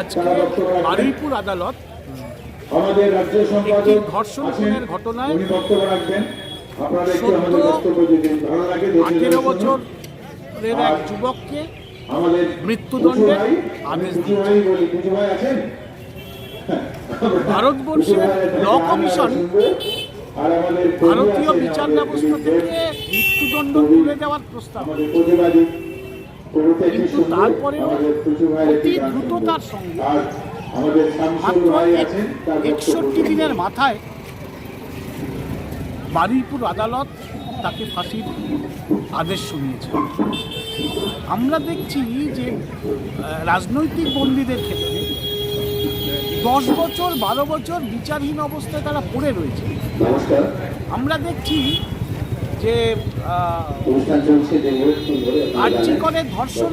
আজকে বারুইপুর আদালত একটি ধর্ষণ খুনের ঘটনায় আঠেরো। বছরের এক যুবককে মৃত্যুদণ্ডের আদেশ আছেন? ভারতবর্ষের ল কমিশন ভারতীয় বিচার ব্যবস্থা থেকে মৃত্যুদণ্ড তুলে দেওয়ার প্রস্তাব। কিন্তু তারপরেও অতি দ্রুততার সঙ্গে মাত্র একষট্টি দিনের মাথায় বারুইপুর আদালত তাকে ফাঁসির আদেশ শুনিয়েছে। আমরা দেখছি যে রাজনৈতিক বন্দীদের ক্ষেত্রে দশ বছর বারো বছর বিচারহীন অবস্থায় তারা পড়ে রয়েছে। আমরা দেখছি যে করে ধর্ষণ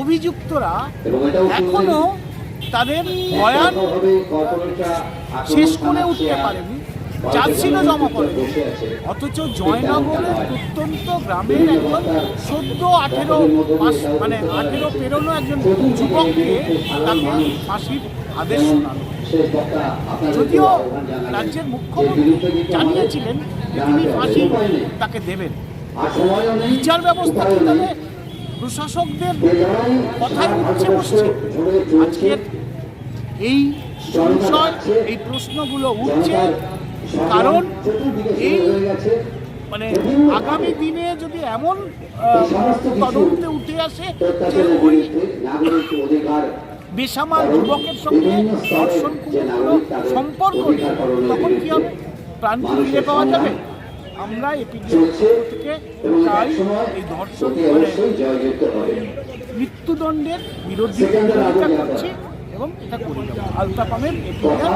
অভিযুক্তরা এখনও তাদের বয়ান শেষ করে উঠতে পারেনি। চার্জশিটও জমা করেনি। অথচ জয়নগরের প্রত্যন্ত গ্রামের একজন চোদ্দ আঠেরো মানে আঠেরো পেরোনো একজন যুবককে তাকে ফাঁসির আদেশ শোনানো যদিও রাজ্যের মুখ্যমন্ত্রী জানিয়েছিলেন যে তিনি ফাঁসি তাকে দেবেন। বিচার ব্যবস্থা কীভাবে প্রশাসকদের কথায় উঠছে বসছে। আজকের এই সংশয় এই প্রশ্নগুলো উঠছে কারণ এই মানে আগামী দিনে যদি এমন তদন্তে উঠে আসে যে ওই বেসামাল যুবকের সঙ্গে ধর্ষণ সম্পর্ক তখন কি হবে? প্রাণ ফিরে পাওয়া যাবে? আমরা এপিডি চলছে থেকে চাই এই ধর্ষণ মানে হবে। মৃত্যুদণ্ডের বিরোধিতা করছি এবং এটা করে। যাব আলতাপামের কথা